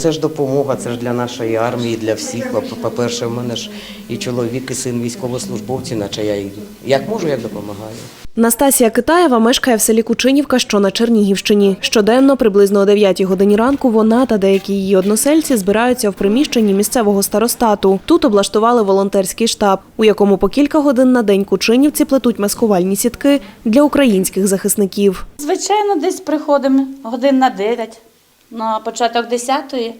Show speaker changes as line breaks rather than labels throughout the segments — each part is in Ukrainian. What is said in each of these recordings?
Це ж допомога, це ж для нашої армії, для всіх. По- По-перше, в мене ж і чоловік, і син військовослужбовці, наче я і як можу, як допомагаю.
Настасія Китаєва мешкає в селі Кучинівка, що на Чернігівщині. Щоденно, приблизно о 9 годині ранку, вона та деякі її односельці збираються в приміщенні місцевого старостату. Тут облаштували волонтерський штаб, у якому по кілька годин на день кучинівці плетуть маскувальні сітки для українських захисників.
Звичайно, десь приходимо годин на 9, на початок 10 і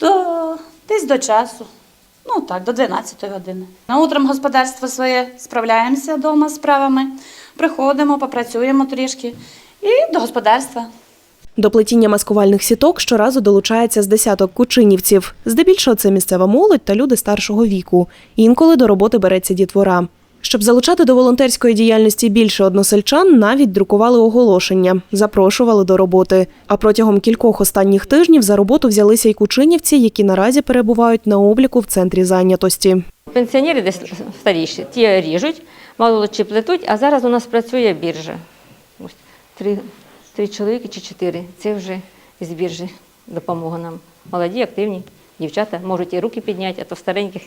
до, десь до часу. Ну так, до 12 години. На утром господарство своє справляємося вдома з справами, приходимо, попрацюємо трішки і до господарства.
До плетіння маскувальних сіток щоразу долучається з десяток кучинівців. Здебільшого це місцева молодь та люди старшого віку. Інколи до роботи береться дітвора. Щоб залучати до волонтерської діяльності більше односельчан, навіть друкували оголошення, запрошували до роботи. А протягом кількох останніх тижнів за роботу взялися й кучинівці, які наразі перебувають на обліку в центрі зайнятості.
Пенсіонери десь старіші, ті ріжуть, молодші плетуть, а зараз у нас працює біржа. Три, три чоловіки чи чотири. Це вже з біржі допомога нам. Молоді, активні дівчата можуть і руки підняти, а то стареньких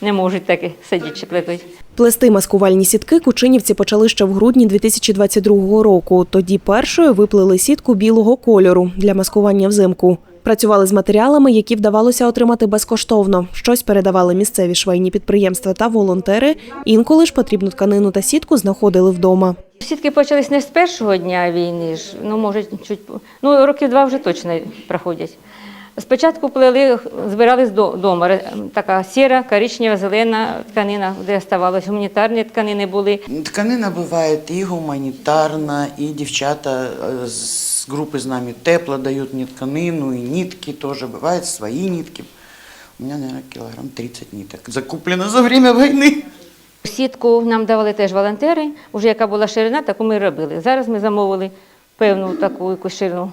не можуть так і сидячи плетуть.
Плести маскувальні сітки кучинівці почали ще в грудні 2022 року. Тоді першою виплели сітку білого кольору для маскування взимку. Працювали з матеріалами, які вдавалося отримати безкоштовно. Щось передавали місцеві швейні підприємства та волонтери. Інколи ж потрібну тканину та сітку знаходили вдома.
Сітки почались не з першого дня війни, ж, ну, може, чуть, ну, років два вже точно проходять. Спочатку плели, збирали вдома, така сіра, коричнева, зелена тканина, де оставалось, гуманітарні тканини були.
Тканина буває і гуманітарна, і дівчата е, з групи з нами тепло дають мені тканину, і нитки теж бувають свої нитки. У мене, наверное, кілограм 30 ниток. Закуплено за время війни.
Сітку нам давали теж волонтери, вже яка була ширина, таку ми робили. Зараз ми замовили певну таку якусь ширину,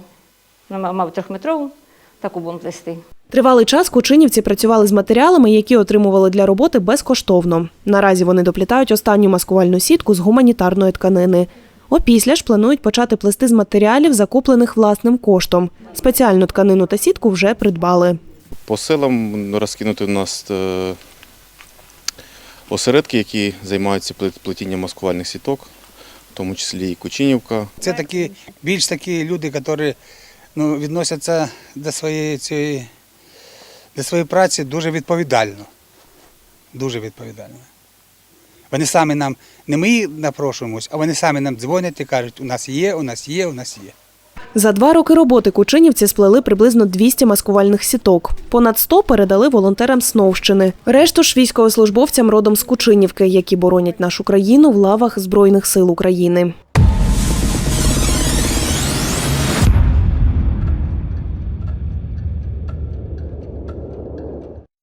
ну, мабуть, трьохметрову, таку будемо плести.
Тривалий час кучинівці працювали з матеріалами, які отримували для роботи безкоштовно. Наразі вони доплітають останню маскувальну сітку з гуманітарної тканини. Опісля ж планують почати плести з матеріалів, закуплених власним коштом. Спеціальну тканину та сітку вже придбали.
По селам розкинути у нас е, осередки, які займаються плет- плетінням маскувальних сіток, в тому числі і Кучинівка.
Це такі більш такі люди, які ну, відносяться до своєї цієї до своєї праці дуже відповідально. Дуже відповідально. Вони самі нам, не ми напрошуємось, а вони самі нам дзвонять і кажуть, у нас є, у нас є, у нас є.
За два роки роботи кучинівці сплели приблизно 200 маскувальних сіток. Понад 100 передали волонтерам Сновщини. Решту ж військовослужбовцям родом з Кучинівки, які боронять нашу країну в лавах Збройних сил України.